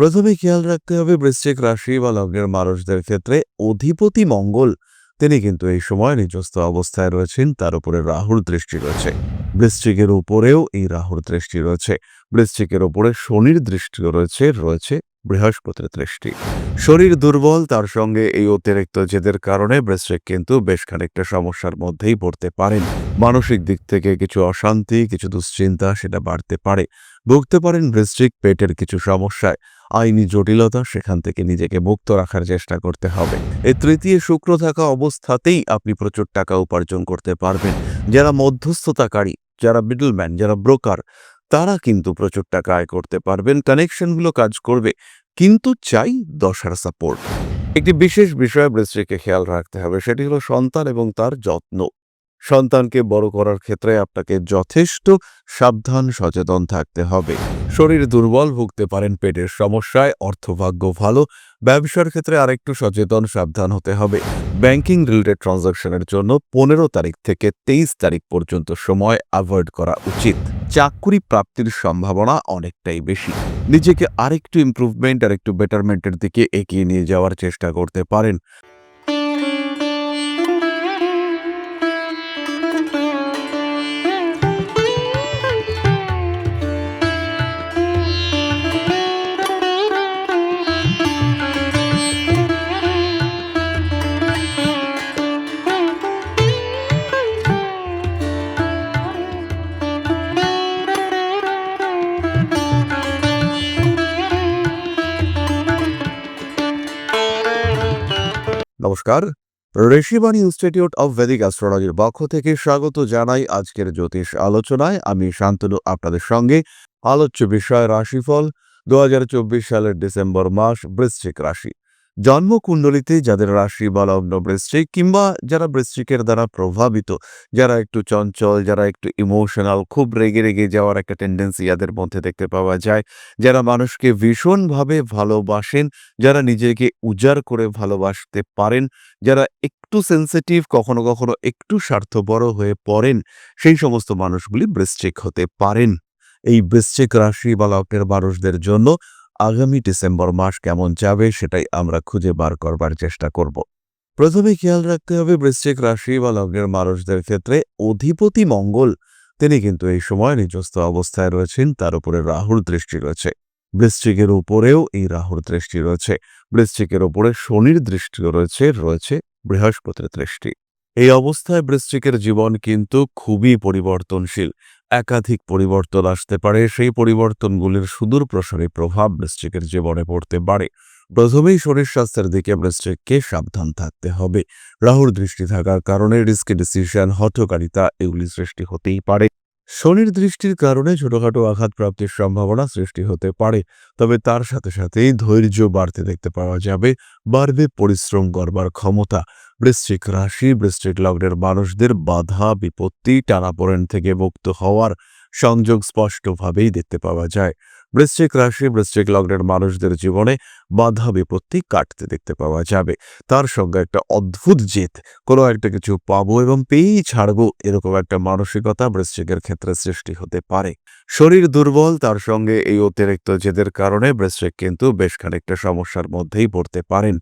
প্রথমে খেয়াল রাখতে হবে বৃশ্চিক রাশি বা লগ্নের মানুষদের ক্ষেত্রে অধিপতি মঙ্গল। তিনি কিন্তু এই সময় নিজস্ব অবস্থায় রয়েছেন, তার উপরে রাহুর দৃষ্টি রয়েছে। বৃশ্চিকের উপরেও এই রাহুর দৃষ্টি রয়েছে। বৃশ্চিকের উপরে শনির দৃষ্টিও রয়েছে রয়েছে বৃহস্পতির দৃষ্টি। শরীর দুর্বল, তার সঙ্গে এই অতিরিক্ত জেদের কারণে বৃশ্চিক কিন্তু বেশ খানিকটা সমস্যার মধ্যেই পড়তে পারেন মানসিক দিক থেকে কিছু অশান্তি, কিছু দুশ্চিন্তা সেটা বাড়তে পারে। ভুগতে পারেন বৃশ্চিক পেটের কিছু সমস্যায়। আইনি জটিলতা সেখান থেকে নিজেকে মুক্ত রাখার চেষ্টা করতে হবে। এই তৃতীয় শুক্র থাকা অবস্থাতেই আপনি প্রচুর টাকা উপার্জন করতে পারবেন। যারা মধ্যস্থতাকারী, যারা মিডলম্যান যারা ব্রোকার তারা কিন্তু প্রচুর টাকা আয় করতে পারবেন, কানেকশনগুলো কাজ করবে, কিন্তু চাই দশার সাপোর্ট। একটি বিশেষ বিষয় বৃষ্টিকে খেয়াল রাখতে হবে, সেটি হলো সন্তান এবং তার যত্ন। সন্তানকে বড় করার ক্ষেত্রে আপনাকে যথেষ্ট সাবধান, সচেতন থাকতে হবে। শরীর দুর্বল, ভুগতে পারেন, পেটের সমস্যায়, অর্থভাগ্য ভালো, ব্যবসার ক্ষেত্রে আরেকটু সচেতন, সাবধান হতে হবে। ব্যাংকিং রিলেটেড ট্রানজাকশনের জন্য পনেরো তারিখ থেকে তেইশ তারিখ পর্যন্ত সময় অ্যাভয়েড করা উচিত। চাকরি প্রাপ্তির সম্ভাবনা অনেকটাই বেশি। নিজেকে আরেকটু ইমপ্রুভমেন্ট আর একটু বেটারমেন্টের দিকে এগিয়ে নিয়ে যাওয়ার চেষ্টা করতে পারেন। নমস্কার। ঋষিবাণী ইনস্টিটিউট অব ভেদিক অ্যাস্ট্রোলজির পক্ষ থেকে স্বাগত জানাই আজকের জ্যোতিষ আলোচনায়। আমি শান্তনু, আপনাদের সঙ্গে। আলোচ্য বিষয় রাশিফল দু হাজার চব্বিশ সালের ডিসেম্বর মাস, বৃশ্চিক রাশি। জন্মকুণ্ডলিতে যাদের রাশি বা লগ্ন বৃশ্চিক কিংবা যারা বৃশ্চিকের দ্বারা প্রভাবিত, যারা একটু চঞ্চল, যারা একটু ইমোশনাল খুব রেগে রেগে যাওয়ার একটা টেন্ডেন্সি যাদের মধ্যে দেখতে পাওয়া যায়। যারা মানুষকে ভীষণভাবে ভালোবাসেন, যারা নিজেকে উজাড় করে ভালোবাসতে পারেন, যারা একটু সেন্সিটিভ কখনো কখনো একটু স্বার্থপর হয়ে পড়েন, সেই সমস্ত মানুষগুলি বৃশ্চিক হতে পারেন। এই বৃশ্চিক রাশি বা লগ্নের মানুষদের জন্য আগামী ডিসেম্বর মাস কেমন যাবে সেটাই আমরা খুঁজে বার করবার চেষ্টা করব। প্রথমে খেয়াল রাখতে হবে বৃশ্চিক রাশি বা লগ্নের মানুষদের ক্ষেত্রে অধিপতি মঙ্গল। তিনি কিন্তু এই সময় নিজস্ব অবস্থায় রয়েছেন, তার উপরে রাহুর দৃষ্টি রয়েছে। বৃশ্চিকের উপরেও এই রাহুর দৃষ্টি রয়েছে। বৃশ্চিকের উপরে শনির দৃষ্টিও রয়েছে রয়েছে বৃহস্পতির দৃষ্টি। এই অবস্থায় বৃশ্চিকের জীবন কিন্তু খুবই পরিবর্তনশীল। একাধিক পরিবর্তন আসতে পারে। সেই পরিবর্তনগুলির সুদূর প্রসারী প্রভাব বৃশ্চিকের জীবনে পড়তে পারে। প্রথমেই শরীর স্বাস্থ্যের দিকে বৃশ্চিককে সাবধান থাকতে হবে। রাহুর দৃষ্টি থাকার কারণে রিস্কি ডিসিশন, হঠকারিতা এগুলি সৃষ্টি হতেই পারে। শনির দৃষ্টির কারণে ছোটখাটো আঘাত প্রাপ্তির সম্ভাবনা সৃষ্টি হতে পারে। তবে তার সাথে সাথেই ধৈর্য বাড়তে দেখতে পাওয়া যাবে। বাড়বে পরিশ্রম করবার ক্ষমতা। বৃশ্চিক রাশি, বৃশ্চিক লগ্নের মানুষদের বাধা, বিপত্তি, টানাপোড়েন থেকে মুক্ত হওয়ার সংযোগ স্পষ্টভাবেই দেখতে পাওয়া যায়। বৃশ্চিক রাশি, বৃশ্চিক লগ্নের মানুষদের জীবনে বাধা, বিপত্তি কাটতে দেখতে পাওয়া যাবে। তার সঙ্গে একটা অদ্ভুত জেদ, কোনো একটা কিছু পাবো এবং পেয়েই ছাড়বো এরকম একটা মানসিকতা বৃশ্চিকের ক্ষেত্রে সৃষ্টি হতে পারে। শরীর দুর্বল, তার সঙ্গে এই অতিরিক্ত জেদের কারণে বৃশ্চিক কিন্তু বেশ খানিকটা সমস্যার মধ্যেই পড়তে পারেন।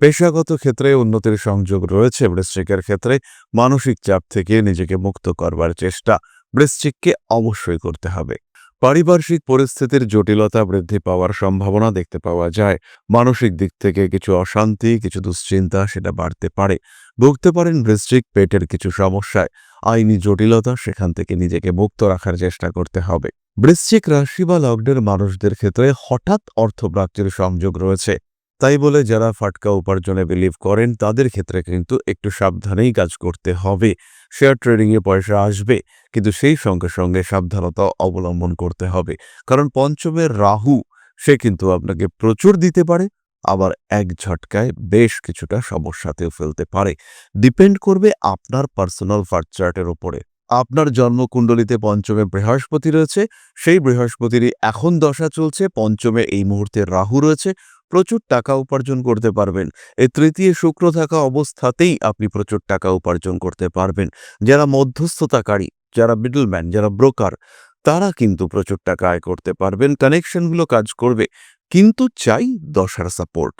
পেশাগত ক্ষেত্রে উন্নতির সংযোগ রয়েছে। বৃশ্চিকের ক্ষেত্রে মানসিক চাপ থেকে নিজেকে মুক্ত করবার চেষ্টা বৃশ্চিককে অবশ্যই করতে হবে। পারিপার্শ্বিক পরিস্থিতির জটিলতা বৃদ্ধি পাওয়ার সম্ভাবনা দেখতে পাওয়া যায়। মানসিক দিক থেকে কিছু অশান্তি, কিছু দুশ্চিন্তা সেটা বাড়তে পারে। ভুগতে পারেন বৃশ্চিক পেটের কিছু সমস্যায় আইনি জটিলতা সেখান থেকে নিজেকে মুক্ত রাখার চেষ্টা করতে হবে। বৃশ্চিক রাশি বা লগ্নের মানুষদের ক্ষেত্রে হঠাৎ অর্থপ্রাপ্তির সংযোগ রয়েছে। তাই বলে যারা ফাটকা উপার্জনে বিলিভ করেন, তাদের ক্ষেত্রে কিন্তু একটু সাবধানেই কাজ করতে হবে। শেয়ার ট্রেডিংয়ে পয়সা আসবে, কিন্তু সেই সঙ্গে সঙ্গে সাবধানতা অবলম্বন করতে হবে। কারণ পঞ্চমের রাহু, সে কিন্তু আপনাকে প্রচুর দিতে পারে, আবার এক ঝটকায় বেশ কিছুটা সমস্যাতেও ফেলতে পারে। ডিপেন্ড করবে আপনার পার্সোনাল ফার্ট ওপরে আপনার জন্মকুণ্ডলিতে পঞ্চমে বৃহস্পতি রয়েছে, সেই বৃহস্পতিরই এখন দশা চলছে, পঞ্চমে এই মুহূর্তে রাহু রয়েছে। প্রচুর টাকা উপার্জন করতে পারবেন। এই তৃতীয় শুক্র থাকা অবস্থাতেই আপনি প্রচুর টাকা উপার্জন করতে পারবেন। যারা মধ্যস্থতাকারী, যারা মিডলম্যান যারা ব্রোকার তারা কিন্তু প্রচুর টাকা আয় করতে পারবেন কানেকশনগুলো কাজ করবে। কিন্তু চাই দশার সাপোর্ট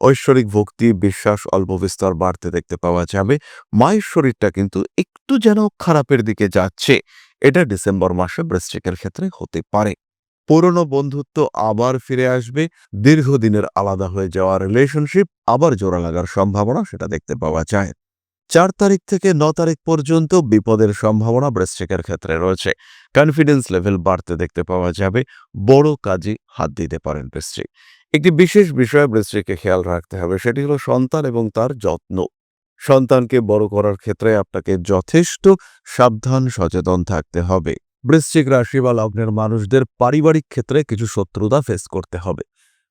ঐশ্বরিক ভক্তি, বিশ্বাস, অল্প বিস্তর বাড়তে দেখতে পাওয়া যাবে। মায়ের শরীরটা কিন্তু একটু যেন খারাপের দিকে যাচ্ছে। এটা ডিসেম্বর মাসে বৃশ্চিকের ক্ষেত্রে হতে পারে। পুরনো বন্ধুত্ব আবার ফিরে আসবে, দীর্ঘদিনের আলাদা হয়ে যাওয়া রিলেশনশিপ আবার জোড়া লাগার সম্ভাবনা সেটা দেখতে পাওয়া যায়। চার তারিখ থেকে ন তারিখ পর্যন্ত বিপদের সম্ভাবনা বৃশ্চিকের ক্ষেত্রে রয়েছে। কনফিডেন্স লেভেল বাড়তে দেখতে পাওয়া যাবে, বড় কাজে হাত দিতে পারেন বৃশ্চিক একটি বিশেষ বিষয় বৃশ্চিককে খেয়াল রাখতে হবে, সেটি হলো সন্তান এবং তার যত্ন। সন্তানকে বড় করার ক্ষেত্রে আপনাকে যথেষ্ট সাবধান, সচেতন থাকতে হবে। বৃশ্চিক রাশি বা লগ্নের মানুষদের পারিবারিক ক্ষেত্রে কিছু শত্রুতা ফেস করতে হবে।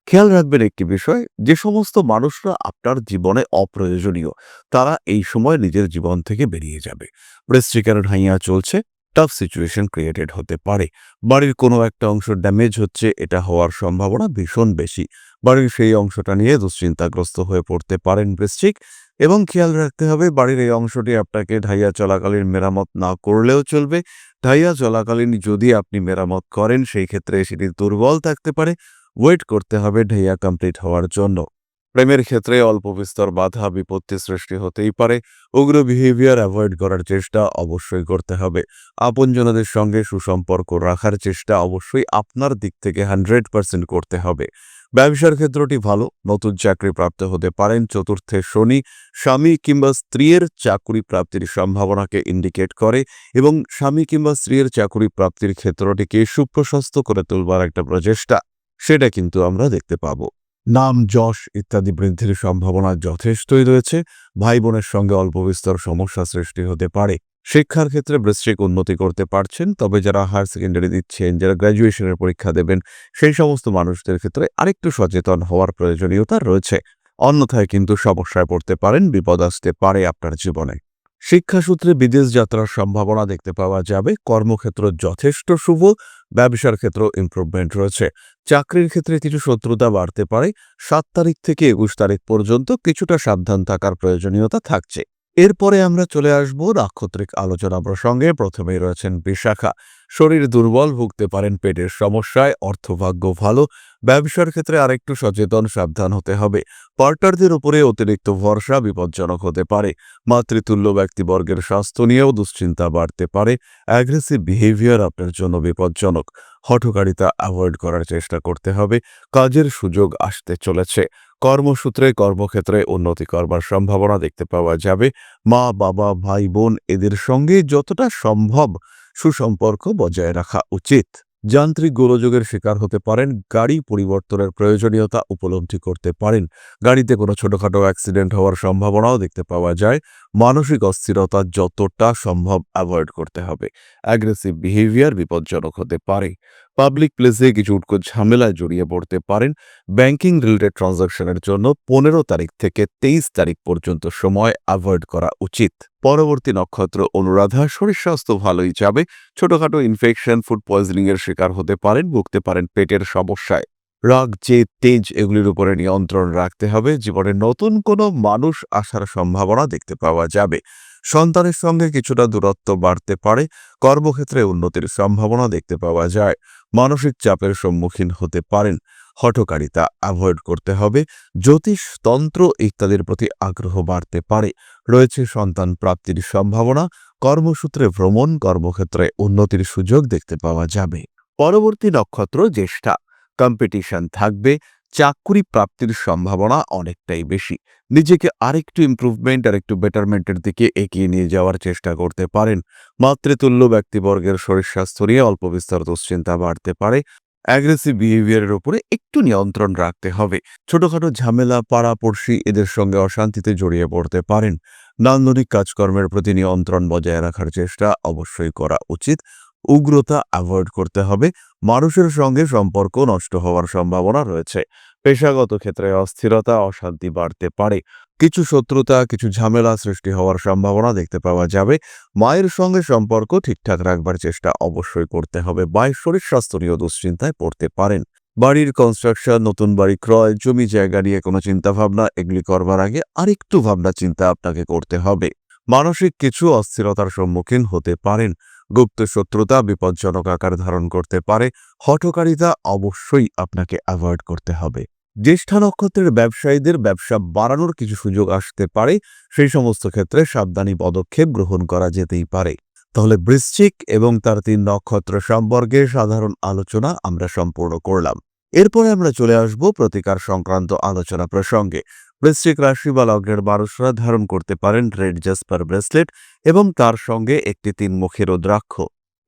খেয়াল রাখবেন একটি বিষয়, যে সমস্ত মানুষরা আপনার জীবনে অপ্রয়োজনীয়, তারা এই সময় নিজের জীবন থেকে বেরিয়ে যাবে। বৃশ্চিকের ঢাইয়া চলছে টাফ সিচুয়েশন ক্রিয়েটেড হতে পারে। বাড়ির কোনো একটা অংশ ড্যামেজ হচ্ছে, এটা হওয়ার সম্ভাবনা ভীষণ বেশি। বাড়ির সেই অংশটা নিয়ে দুশ্চিন্তাগ্রস্ত হয়ে পড়তে পারেন বৃশ্চিক এবং খেয়াল রাখতে হবে বাড়ির এই অংশটি আপনাকে ঢাইয়া চলাকালীন মেরামত না করলেও চলবে। ঢাইয়া চলাকালীন যদি আপনি মেরামত করেন, সেই ক্ষেত্রে সেটি দুর্বল থাকতে পারে। ওয়েট করতে হবে ঢাইয়া কমপ্লিট হওয়ার জন্য। প্রেমের ক্ষেত্রে অল্প বিস্তর বাধা বিপত্তি সৃষ্টি হতেই পারে। উগ্র বিহেভিয়ার অ্যাভয়েড করার চেষ্টা অবশ্যই করতে হবে। আপনজনদের সঙ্গে সুসম্পর্ক রাখার চেষ্টা অবশ্যই আপনার দিক থেকে হান্ড্রেড পার্সেন্ট করতে হবে। ব্যবসার ক্ষেত্রটি ভালো, নতুন চাকরি প্রাপ্ত হতে পারেন, চতুর্থে শনি, স্বামী কিংবা স্ত্রীর চাকরি প্রাপ্তির সম্ভাবনাকে ইন্ডিকেট করে এবং স্বামী কিংবা স্ত্রীর চাকরি প্রাপ্তির ক্ষেত্রটিকে সুপ্রশস্ত করে তুলবার একটা প্রচেষ্টা, সেটা কিন্তু আমরা দেখতে পাব। নাম, যশ ইত্যাদি বৃদ্ধির সম্ভাবনা যথেষ্টই রয়েছে, ভাই বোনের সঙ্গে অল্প বিস্তর সমস্যা সৃষ্টি হতে পারে। শিক্ষার ক্ষেত্রে বৃশ্চিক উন্নতি করতে পারছেন, তবে যারা হায়ার সেকেন্ডারি দিচ্ছেন, যারা গ্র্যাজুয়েশনের পরীক্ষা দেবেন, সেই সমস্ত মানুষদের ক্ষেত্রে আরেকটু সচেতন হওয়ার প্রয়োজনীয়তা রয়েছে। অন্যথায় কিন্তু সমস্যায় পড়তে পারেন, বিপদ আসতে পারে আপনার জীবনে। শিক্ষাসূত্রে বিদেশ যাত্রার সম্ভাবনা দেখতে পাওয়া যাবে। কর্মক্ষেত্র যথেষ্ট শুভ ব্যবসার ক্ষেত্র ইমপ্রুভমেন্ট রয়েছে। চাকরির ক্ষেত্রে কিছু শত্রুতা বাড়তে পারে। সাত তারিখ থেকে একুশ তারিখ পর্যন্ত কিছুটা সাবধান থাকার প্রয়োজনীয়তা থাকছে। এরপরে আমরা চলে আসব নাক্ষত্রিক আলোচনা প্রসঙ্গে। প্রথমেই রয়েছেন বিশাখা। শরীর দুর্বল, ভুগতে পারেন পেটের সমস্যায়, অর্থভাগ্য ভালো, ব্যবসার ক্ষেত্রে আরেকটু সচেতন, সাবধান হতে হবে। পার্টনারদের উপরে অতিরিক্ত ভরসা বিপজ্জনক হতে পারে। মাতৃতুল্য ব্যক্তিবর্গের স্বাস্থ্য নিয়েও দুশ্চিন্তা বাড়তে পারে। অ্যাগ্রেসিভ বিহেভিয়ার আপনার জন্য বিপজ্জনক। হঠকারিতা অ্যাভয়েড করার চেষ্টা করতে হবে। কাজের সুযোগ আসতে চলেছে। কর্মসূত্রে, কর্মক্ষেত্রে উন্নতি করবার সম্ভাবনা দেখতে পাওয়া যাবে। মা, বাবা, ভাই, বোন এদের সঙ্গে যতটা সম্ভব সুসম্পর্ক বজায় রাখা উচিত। যান্ত্রিক গোলযোগের শিকার হতে পারেন, গাড়ি পরিবর্তনের প্রয়োজনীয়তা উপলব্ধি করতে পারেন। গাড়িতে কোনো ছোটখাটো অ্যাক্সিডেন্ট হওয়ার সম্ভাবনাও দেখতে পাওয়া যায়। মানসিক অস্থিরতা যতটা সম্ভব অ্যাভয়েড করতে হবে। অ্যাগ্রেসিভ বিহেভিয়ার বিপজ্জনক হতে পারে। পাবলিক প্লেসে কিছু উটকো ঝামেলায় জড়িয়ে পড়তে পারেন। ব্যাংকিং রিলেটেড ট্রানজাকশনের জন্য পনেরো তারিখ থেকে তেইশ তারিখ পর্যন্ত সময় অ্যাভয়েড করা উচিত। পরবর্তী নক্ষত্র অনুরাধা শরীর স্বাস্থ্য ভালোই যাবে। ছোটখাটো ইনফেকশন ফুড পয়জনিং এর শিকার হতে পারেন, ভুগতে পারেন পেটের সমস্যায়। রাগ যে তেজ এগুলির উপরে নিয়ন্ত্রণ রাখতে হবে। জীবনে নতুন কোনো মানুষ আসার সম্ভাবনা দেখতে পাওয়া যাবে। সন্তানের সঙ্গে কিছুটা দূরত্ব বাড়তে পারে, কর্মক্ষেত্রে উন্নতির সম্ভাবনা দেখতে পাওয়া যায়। মানসিক চাপের সম্মুখীন হতে পারেন। হঠকারিতা অ্যাভয়েড করতে হবে। জ্যোতিষ, তন্ত্র ইত্যাদির প্রতি আগ্রহ বাড়তে পারে। রয়েছে সন্তান প্রাপ্তির সম্ভাবনা। কর্মসূত্রে ভ্রমণ, কর্মক্ষেত্রে উন্নতির সুযোগ দেখতে পাওয়া যাবে। পরবর্তী নক্ষত্র জ্যেষ্ঠা। কম্পিটিশন থাকবে। চাকুরি প্রাপ্তির সম্ভাবনা অনেকটাই বেশি। নিজেকে আরেকটু ইমপ্রুভমেন্ট আর একটু বেটারমেন্টের দিকে এগিয়ে নিয়ে যাওয়ার চেষ্টা করতে পারেন। মাতৃতুল্য ব্যক্তিবর্গের শরীর স্বাস্থ্য নিয়ে অল্প বিস্তর দুশ্চিন্তা বাড়তে পারে। অ্যাগ্রেসিভ বিহেভিয়ারের উপরে একটু নিয়ন্ত্রণ রাখতে হবে। ছোটখাটো ঝামেলা, পাড়াপড়শি এদের সঙ্গে অশান্তিতে জড়িয়ে পড়তে পারেন। নান্দনিক কাজকর্মের প্রতি নিয়ন্ত্রণ বজায় রাখার চেষ্টা অবশ্যই করা উচিত। উগ্রতা অ্যাভয়েড করতে হবে। মানুষের সঙ্গে সম্পর্ক নষ্ট হওয়ার সম্ভাবনা রয়েছে। পেশাগত ক্ষেত্রে অস্থিরতা, অশান্তি বাড়তে পারে। কিছু শত্রুতা, কিছু ঝামেলা সৃষ্টি হওয়ার সম্ভাবনা দেখতে পাওয়া যাবে। মায়ের সঙ্গে সম্পর্ক ঠিকঠাক রাখবার চেষ্টা অবশ্যই করতে হবে। মায়ের শরীর স্বাস্থ্য নিয়েও দুশ্চিন্তায় পড়তে পারেন। বাড়ির কনস্ট্রাকশন নতুন বাড়ি ক্রয়, জমি জায়গা নিয়ে কোনো চিন্তাভাবনা এগুলি করবার আগে আরেকটু ভাবনা চিন্তা আপনাকে করতে হবে। মানসিক কিছু অস্থিরতার সম্মুখীন হতে পারেন। গুপ্ত শত্রুতা বিপজ্জনক আকার ধারণ করতে পারে, হঠকারিতা অবশ্যই আপনাকে অ্যাভয়েড করতে হবে। জ্যেষ্ঠা নক্ষত্রের ব্যবসায়ীদের ব্যবসা বাড়ানোর কিছু সুযোগ আসতে পারে, সেই সমস্ত ক্ষেত্রে সাবধানী পদক্ষেপ গ্রহণ করা যেতেই পারে। তাহলে বৃশ্চিক এবং তার তিন নক্ষত্র সম্পর্কে সাধারণ আলোচনা আমরা সম্পূর্ণ করলাম। এরপরে আমরা চলে আসব প্রতিকার সংক্রান্ত আলোচনা প্রসঙ্গে। বৃশ্চিক রাশি বা লগ্নের মানুষরা ধারণ করতে পারেন রেড জাসপার ব্রেসলেট এবং তার সঙ্গে একটি তিনমুখী রুদ্রাক্ষ।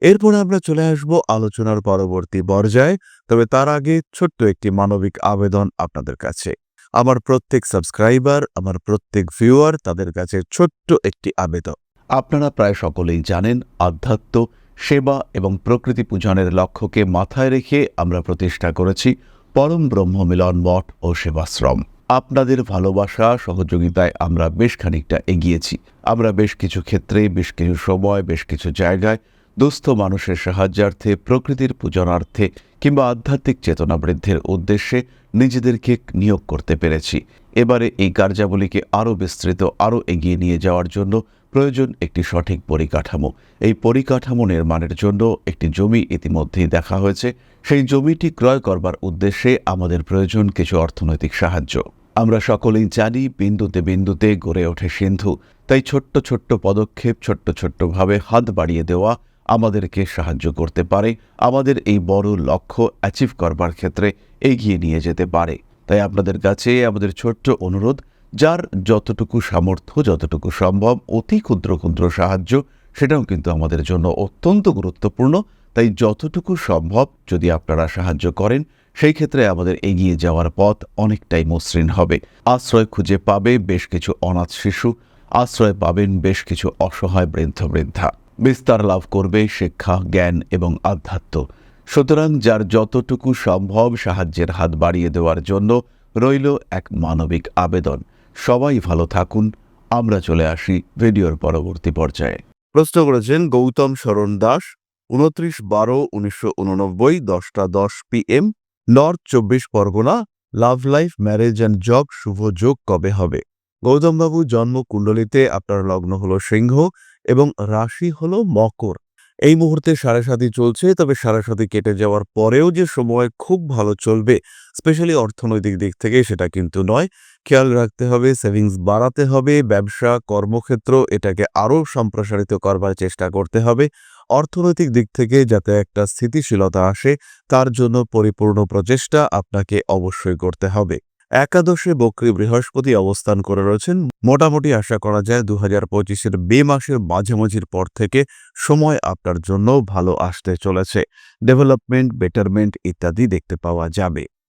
এরপরে আমরা চলে আসব আলোচনার পরবর্তী পর্যায়ে, তবে তার আগে ছোট্ট একটি মানবিক আবেদন আপনাদের কাছে। আমার প্রত্যেক সাবস্ক্রাইবার, আমার প্রত্যেক ভিউয়ার তাদের কাছে ছোট্ট একটি আবেদন। আপনারা প্রায় সকলেই জানেন, আধ্যাত্ম সেবা এবং প্রকৃতি পূজনের লক্ষ্যকে মাথায় রেখে আমরা প্রতিষ্ঠা করেছি পরম ব্রহ্ম মিলন মঠ ও সেবাশ্রম। আপনাদের ভালোবাসা, সহযোগিতায় আমরা বেশ খানিকটা এগিয়েছি। আমরা বেশ কিছু ক্ষেত্রে, বেশ কিছু সময়, বেশ কিছু জায়গায় দুস্থ মানুষের সাহায্যার্থে, প্রকৃতির পূজনার্থে কিংবা আধ্যাত্মিক চেতনা বৃদ্ধির উদ্দেশ্যে নিজেদেরকে নিয়োগ করতে পেরেছি। এবারে এই কার্যাবলীকে আরও বিস্তৃত, আরও এগিয়ে নিয়ে যাওয়ার জন্য প্রয়োজন একটি সঠিক পরিকাঠামো। এই পরিকাঠামো নির্মাণের জন্য একটি জমি ইতিমধ্যেই দেখা হয়েছে। সেই জমিটি ক্রয় করবার উদ্দেশ্যে আমাদের প্রয়োজন কিছু অর্থনৈতিক সাহায্য। আমরা সকলেই জানি, বিন্দুতে বিন্দুতে গড়ে ওঠে সিন্ধু। তাই ছোট্ট ছোট্ট পদক্ষেপ, ছোট্ট ছোট্টভাবে হাত বাড়িয়ে দেওয়া আমাদেরকে সাহায্য করতে পারে। আমাদের এই বড় লক্ষ্য অ্যাচিভ করবার ক্ষেত্রে এগিয়ে নিয়ে যেতে পারে। তাই আপনাদের কাছে আমাদের ছোট্ট অনুরোধ যার যতটুকু সামর্থ্য, যতটুকু সম্ভব, অতি ক্ষুদ্র ক্ষুদ্র সাহায্য, সেটাও কিন্তু আমাদের জন্য অত্যন্ত গুরুত্বপূর্ণ। তাই যতটুকু সম্ভব যদি আপনারা সাহায্য করেন, সেই ক্ষেত্রে আমাদের এগিয়ে যাওয়ার পথ অনেকটাই মসৃণ হবে। আশ্রয় খুঁজে পাবে বেশ কিছু অনাথ শিশু, আশ্রয় পাবেন বেশ কিছু অসহায় বৃদ্ধ বৃদ্ধা। বিস্তার লাভ করবে শিক্ষা, জ্ঞান এবং আধ্যাত্ম। সুতরাং যার যতটুকু সম্ভব সাহায্যের হাত বাড়িয়ে দেওয়ার জন্য রইল এক মানবিক আবেদন। সবাই ভালো থাকুন। আমরা চলে আসি ভিডিওর পরবর্তী পর্যায়ে। প্রশ্ন করেছেন গৌতম শরণ দাস, উনত্রিশ বারো উনিশশো উননব্বই, দশটা দশ পিএম, নর্থ চব্বিশ Parganas, love life, marriage and job, শুভ যোগ কবে হবে? গৌতমবাবু জন্ম কুণ্ডলিতে আপনার লগ্ন হলো সিংহ এবং রাশি হলো মকর। এই মুহূর্তে সাড়ে সাথী চলছে, তবে সাড়ে সাথী কেটে যাওয়ার পরেও যে সময় খুব ভালো চলবে, স্পেশালি অর্থনৈতিক দিক থেকে সেটা কিন্তু নয়। খেয়াল রাখতে হবে সেভিংস বাড়াতে হবে, ব্যবসা, কর্মক্ষেত্র এটাকে আরও সম্প্রসারিত করবার চেষ্টা করতে হবে। অর্থনৈতিক দিক থেকে যাতে একটা স্থিতিশীলতা আসে, তার জন্য পরিপূর্ণ প্রচেষ্টা আপনাকে অবশ্যই করতে হবে। একাদশে বক্রী বৃহস্পতি অবস্থান করে রয়েছেন। মোটামুটি আশা করা যায় দু হাজার পঁচিশের মে মাসের মাঝামাঝির পর থেকে সময় আপনার জন্য ভালো আসতে চলেছে। ডেভেলপমেন্ট, বেটারমেন্ট ইত্যাদি দেখতে পাওয়া যাবে।